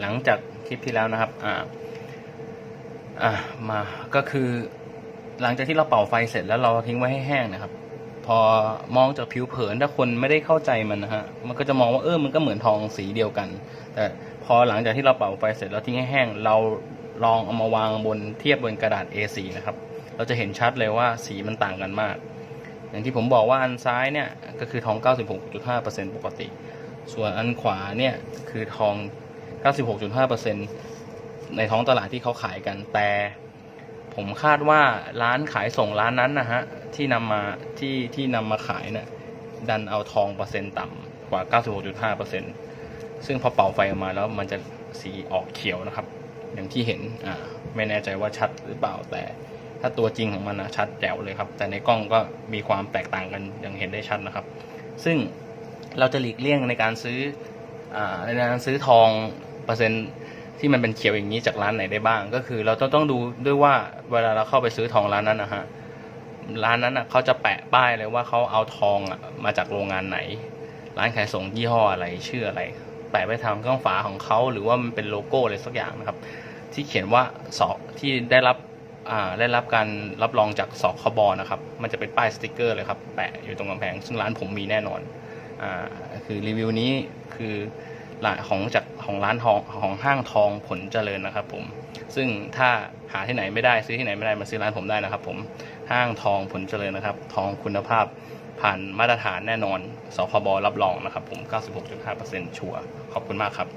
หลังจากคลิปที่แล้วนะครับอ่าอ่ามาก็คือหลังจากที่เราเป่าไฟเสร็จแล้วเราทิ้งไว้ให้แห้งนะครับ พอมองจากผิวเผินถ้าคนไม่ได้เข้าใจมันนะฮะมันก็จะมองว่าเออมันก็เหมือนทองสีเดียวกัน แต่พอหลังจากที่เราเป่าไฟเสร็จแล้วทิ้งให้แห้ง เราลองเอามาวางบนเทียบบนกระดาษ A4 นะครับ เราจะเห็นชัดเลยว่าสีมันต่างกันมาก อย่างที่ผมบอกว่าอันซ้ายเนี่ยก็คือทอง 96.5%ปกติ ส่วนอันขวาเนี่ยคือทอง 96.5%ในท้องตลาดที่เขาขายกัน แต่ผมคาดว่าร้านขายส่งร้านนั้นนะฮะ ที่นำมาที่ที่นำมาขายเนี่ยดันเอาทองเปอร์เซ็นต์ต่ำกว่า 96.5%ซึ่งพอเป่าไฟออกมาแล้วมันจะสีออกเขียวนะครับ อย่างที่เห็นอ่าไม่แน่ใจว่าชัดหรือเปล่าแต่ถ้าตัวจริงของมันนะชัดแจ๋วเลยครับ แต่ในกล้องก็มีความแตกต่างกันอย่างเห็นได้ชัดนะครับ ซึ่งเราจะหลีกเลี่ยงในการซื้อในการซื้อทอง เปอร์เซ็นต์ที่มันเป็นเขียวอย่างนี้จากร้านไหนได้บ้าง ก็คือเราต้องต้องดูด้วยว่าเวลาเราเข้าไปซื้อทองร้านนั้นนะฮะร้านนั้นอะเขาจะแปะป้ายเลยว่าเขาเอาทองอะมาจากโรงงานไหน ร้านขายส่งยี่ห้ออะไรชื่ออะไร แปะไว้ทางข้างฝาของเขาหรือว่ามันเป็นโลโก้อะไรสักอย่างนะครับ ที่เขียนว่าสอที่ได้รับได้รับการรับรองจากสคบนะครับ มันจะเป็นป้ายสติกเกอร์เลยครับ แปะอยู่ตรงกำแพง ซึ่งร้านผมมีแน่นอนอคือรีวิวนี้คือ ของจากของร้านทองของห้างทองผลเจริญนะครับผมซึ่งถ้าหาที่ไหนไม่ได้ซื้อที่ไหนไม่ได้มาซื้อร้านผมได้นะครับ ผมห้างทองผลเจริญนะครับ ทองคุณภาพผ่านมาตรฐานแน่นอนสคบรับรองนะครับ ผม 96.5%ชัวร์ขอบคุณมากครับ